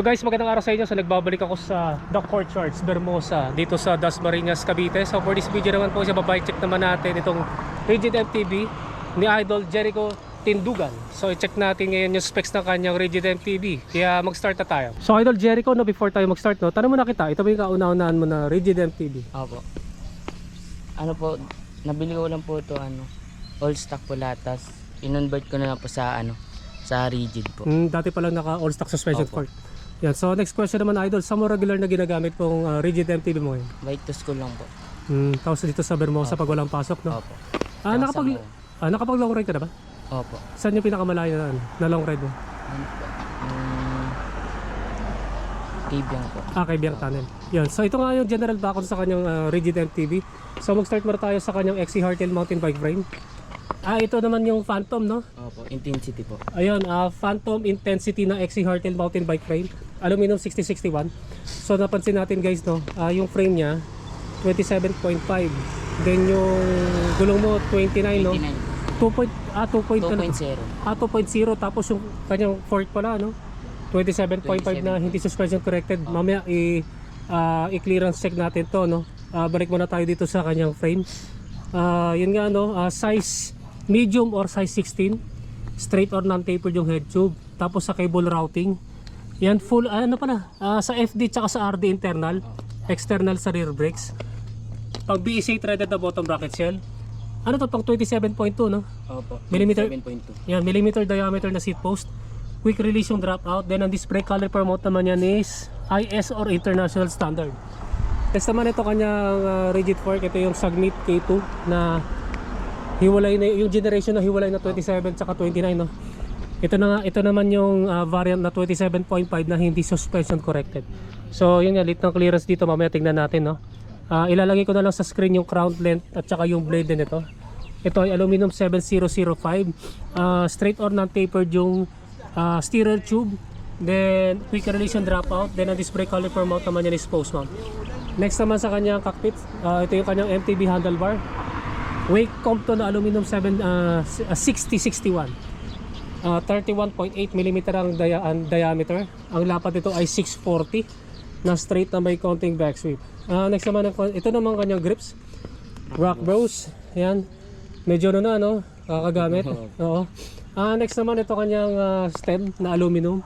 Hello guys, magandang araw sa inyo. So nagbabalik ako sa The Court Church, Bermosa, dito sa Dasmariñas, Cavite. So for this video naman po, sa babae check naman natin itong Rigid MTB ni Idol Jericho Tindugan. So i-check natin ngayon yung specs ng kanyang Rigid MTB. Kaya mag-start na tayo. So Idol Jericho, no, before tayo mag-start, no, tanong mo na kita, ito ba yung kauna-unahan mo na Rigid MTB? Opo. Ano po, nabili ko lang po ito ano, all stock po lahat. Tapos in-convert ko na lang po sa ano, sa rigid po. Mm, dati pa lang naka all stock suspension Opo. fork. Yan, so next question naman Idol, sa mo regular na ginagamit pong uh, Rigid MTB mo ngayon? Bike to school lang po. Mm, tapos dito sa Bermosa pag walang pasok, no? Opo. Ah, Saka nakapag, sa ah, nakapag long ride ka na ba? Opo. Saan yung pinakamalayo na, ano, na long ride mo? Ano po? Po. Ah, kay Biang Tunnel. Yan. So ito nga yung general background sa kanyang ah, rigid MTB. So mag-start muna tayo sa kanyang XC Hardtail mountain bike frame. Ah, ito naman yung Phantom, no? Opo. Intensity po. Ayun, ah, Phantom Intensity na XC Hardtail mountain bike frame. Aluminum 6061. So napansin natin guys, no? ah, yung frame niya 27.5. Then yung gulong mo 29, no? 29. 2. point- Ah, 2. point- ano? 2.0. Ah, 2.0 tapos yung kanyang fork pala no 27.5 na hindi suspension corrected mamaya i ah, i-clearance check natin to no Ah, balik muna tayo dito sa kanyang frame Ah, yun nga no ah, size medium or size 16 straight or non-tapered yung head tube tapos sa cable routing yan full ah, ano pala ah, sa FD tsaka sa RD internal external sa rear brakes pag BEC threaded na bottom bracket shell ano to pang 27.2 no Opo. Millimeter? 7.2. yan, millimeter diameter na seat post. Quick release yung drop out. Then ang disc brake caliper mount naman yan is IS or international standard. Tapos naman ito kanyang ah, rigid fork. Ito yung Sagnit K2 na hiwalay na yung generation na hiwalay na 27 tsaka 29 no. Ito na nga, ito naman yung ah, variant na 27.5 na hindi suspension corrected. So yun nga, lit ng clearance dito mamaya tingnan natin no. Ah, ilalagay ko na lang sa screen yung crown length at saka yung blade din ito. Ay aluminum 7005. Ah, straight or non-tapered yung ah, steerer tube. Then quick release yung dropout. Then ang disc brake caliper mount naman yan is post mount. Next naman sa kanyang cockpit, ah, ito yung kanyang MTB handlebar. Wake Compton na aluminum 7 ah, s- ah, 6061. Ah, 31.8 mm ang, dia- ang diameter. Ang lapad nito ay 640 na straight na may konting back sweep. Ah, next naman, ang, ito naman kanyang grips. Rock Bros. Yan. Medyo ano na, no? Kakagamit. Oo. Ah, next naman ito kanyang ah, stem na aluminum.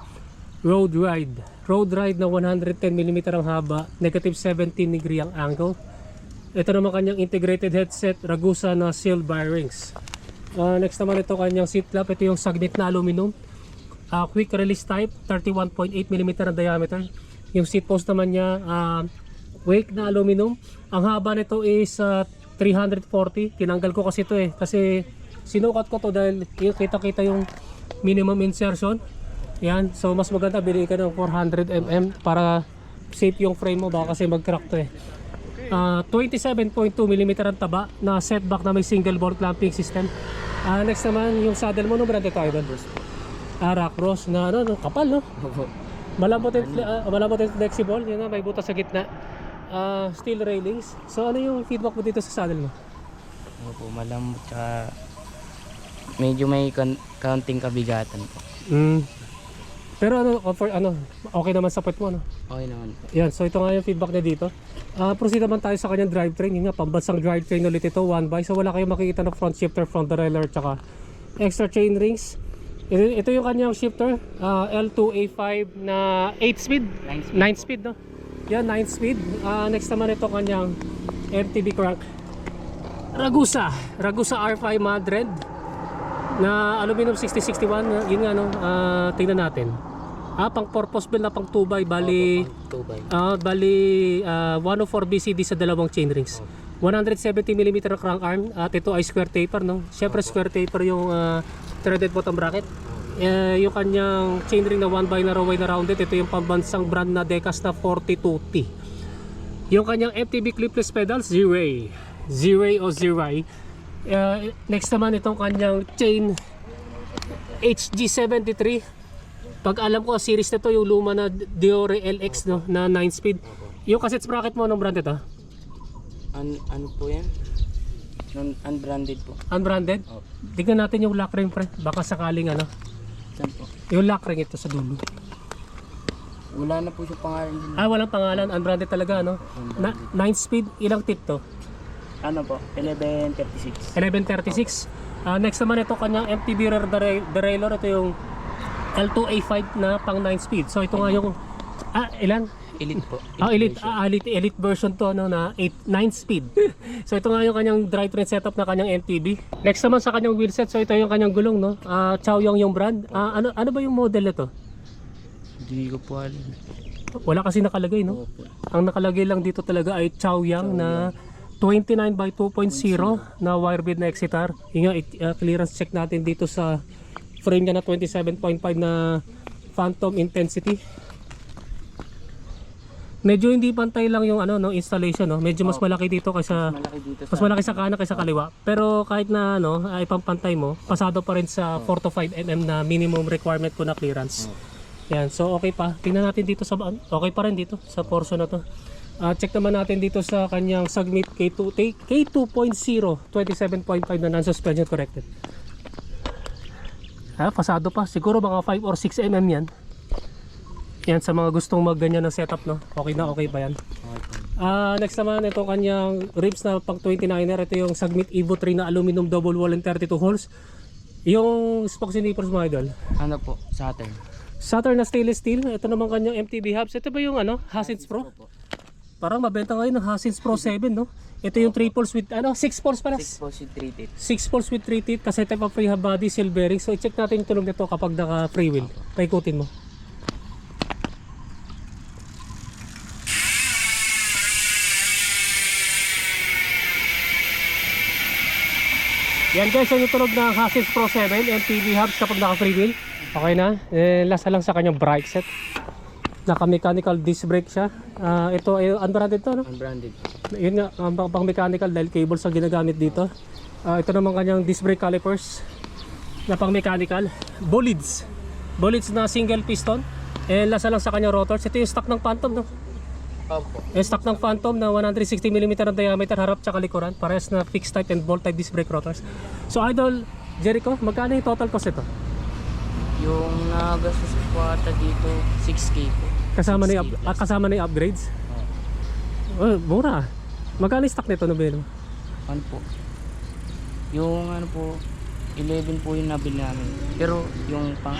Road Ride. Road Ride na 110 mm ang haba. Negative 17 degree ang angle. Ito naman kanyang integrated headset. Ragusa na seal bearings. Ah, next naman ito kanyang seat flap. Ito yung Sagnit na aluminum. Ah, quick release type. 31.8 mm ang diameter. Yung seat post naman niya ah, wake na aluminum. Ang haba nito is ah, 340. Tinanggal ko kasi ito eh. Kasi sinukat ko to dahil kita-kita yung minimum insertion. Yan. So mas maganda bili ka ng 400 mm para safe yung frame mo baka kasi mag-crack to eh. Ah, 27.2 mm ang taba na setback na may single bolt clamping system. Ah, next naman yung saddle mo no brand ito idol. Ah, Rockbros na ano, no, kapal no. Opo. Malambot and, ah, malambot and flexible, yun nga, may butas sa gitna. Ah, steel railings. So ano yung feedback mo dito sa saddle mo? Opo. Malambot tsaka medyo may kon- kaunting kabigatan po. Mm. Pero ano, comfort, ano, okay naman sa puwet mo, no? Okay naman. Yan, so ito nga yung feedback niya dito. Ah, proceed naman tayo sa kanyang drivetrain. Yun nga, pambansang drivetrain ulit ito, one by. So wala kayong makikita ng front shifter, front derailleur, tsaka extra chain rings. Ito, ito yung kanyang shifter, ah, L2A5 na 8 speed. 9 speed. 9 speed, no? Yan, 9 speed. Ah, next naman ito kanyang MTB crank. Ragusa. Ragusa R500 na aluminum 6061. na- Yun nga, no? Ah, tingnan natin. Ah, pang purpose build na pang 2 by bali Opo, 2 by. ah bali ah, 104 BCD sa dalawang chain rings. 170 mm ang crank arm at ito ay square taper no. Syempre square taper yung ah, threaded bottom bracket. Eh, yung kanyang chain ring na 1 by na raway na rounded ito yung pambansang brand na Decas na 42T. Yung kanyang MTB clipless pedals Z-Ray. Z-Ray o Z-Ray. Eh, next naman itong kanyang chain HG73 pag alam ko series na to yung luma na Diore LX no na 9 speed. Yung cassette sprocket mo anong brand ito? An ano po yan? Non unbranded po. Unbranded? Opo. Tignan natin yung lock ring pre. Baka sakaling ano. Saan po? Yung lock ring ito sa dulo. Wala na po siya pangalan din. Ah, walang pangalan. Unbranded talaga, no? Na, 9 speed, ilang tip to? Ano po? 1136. 1136. Ah, next naman ito kanyang MTB rear derailleur. Ito yung L2A5 na pang 9 speed. So ito nga yung... Ah, ilan? Elite po. Ah, elite, ah, elite, elite version to no, na 8, 9 speed. so ito nga yung kanyang drivetrain setup na kanyang MTB. Next naman sa kanyang wheelset, so ito yung kanyang gulong, no? Ah, Chaoyong yung brand. Ah, ano ano ba yung model nito? Hindi ko po alam. Wala kasi nakalagay, no? Opo. Ang nakalagay lang dito talaga ay Chaoyang na 29 by 2.0 na wire bed na exitar. Yung uh, clearance check natin dito sa frame niya na 27.5 na Phantom Intensity. Medyo hindi pantay lang yung ano no installation no. Medyo mas malaki dito kaysa Malaki dito mas malaki sa kanan kaysa kaliwa. Pero kahit na ano ay pampantay mo, pasado pa rin sa 4 to 5 mm na minimum requirement ko na clearance. Yan, so okay pa. Tingnan natin dito sa okay pa rin dito sa portion na to. Ah, check naman natin dito sa kanyang Sagmit K2 K- K2.0 27.5 na non-suspension corrected. Ah, pasado pa. Siguro mga 5 or 6 mm yan. Yan sa mga gustong magganyan ng setup no. Okay na okay pa yan. Ah, next naman itong kanyang ribs na pang 29er. Ito yung Sagmit Evo 3 na aluminum double wall and 32 holes. Yung spokes and nippers mga idol. Ano po? Saturn. Saturn na stainless steel. Ito naman kanyang MTB hubs. Ito ba yung ano? Hasins Pro? Opo. Parang mabenta ngayon ng Hasins Pro 7 no? Ito yung 3 poles with ano? 6 poles pala. 6 po si 3 tip. 6 poles with 3 teeth kasi type of free body seal bearing. So i-check natin yung tunog nito kapag naka free wheel. Paikutin mo. Yan guys, yan yung tunog ng Hassels Pro 7 MTV hubs kapag naka free wheel. Okay na. Eh, lasa lang sa kanyang brake set. Naka mechanical disc brake siya. Ah, ito ay unbranded to no? Unbranded. Yun nga, ang pang, pang mechanical dahil cables ang ginagamit dito. Ah, ito naman kanyang disc brake calipers na pang mechanical. Bolids. Bolids na single piston. And lasa lang sa kanyang rotors. Ito yung stock ng Phantom. No? Opo. Yung stock ng Phantom na 160mm ang diameter harap tsaka likuran. Parehas na fixed type and bolt type disc brake rotors. So Idol, Jericho, magkano yung total cost ito? Yung nagastos ko po ata dito, 6K po. Kasama na yung, 6K up- ah, kasama na yung upgrades? Oo. Oh, mura. Magkano yung stock nito, Nobelo? Ano po? Yung ano po, 11 po yung nabili namin. Pero yung pang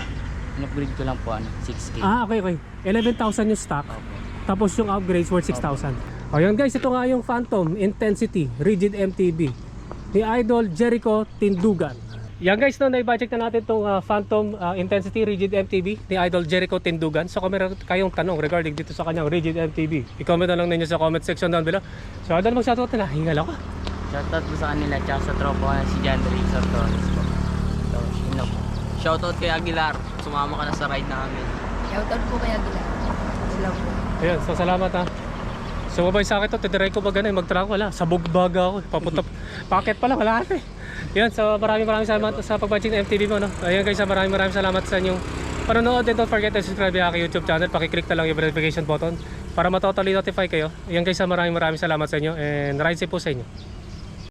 in-upgrade ko lang po ano, 6K. Ah, okay, okay. 11,000 yung stock. Opo. Tapos yung upgrades worth 6,000. O yun guys, ito nga yung Phantom Intensity Rigid MTB ni Idol Jericho Tindugan. Yan guys, no, na-budget na natin itong Phantom ah, Intensity Rigid MTB ni Idol Jericho Tindugan. So kung meron kayong tanong regarding dito sa kanyang Rigid MTB, i-comment na lang ninyo sa comment section down below. So Idol, mag-shoutout na, hingal ako. Shoutout po sa kanila, tsaka sa tropa ko na si John Rizal Torres po. So, yun po. Shoutout kay Aguilar. Sumama ka na sa ride namin. Shoutout po kay Aguilar. Sila po. Ayan, so salamat ha. Sumabay sa akin to, tidiray ko ba ganun, mag-track wala. Sabog baga ako, eh. papunta, packet pala, wala ate. Yan, so maraming maraming salamat sa pag-watching ng MTV mo. No? Ayan guys, maraming maraming salamat sa inyong panonood and don't forget to subscribe sa aking YouTube channel. Pakiclick na lang yung notification button para matotally notify kayo. Ayan guys, maraming maraming salamat sa inyo and ride safe po sa inyo.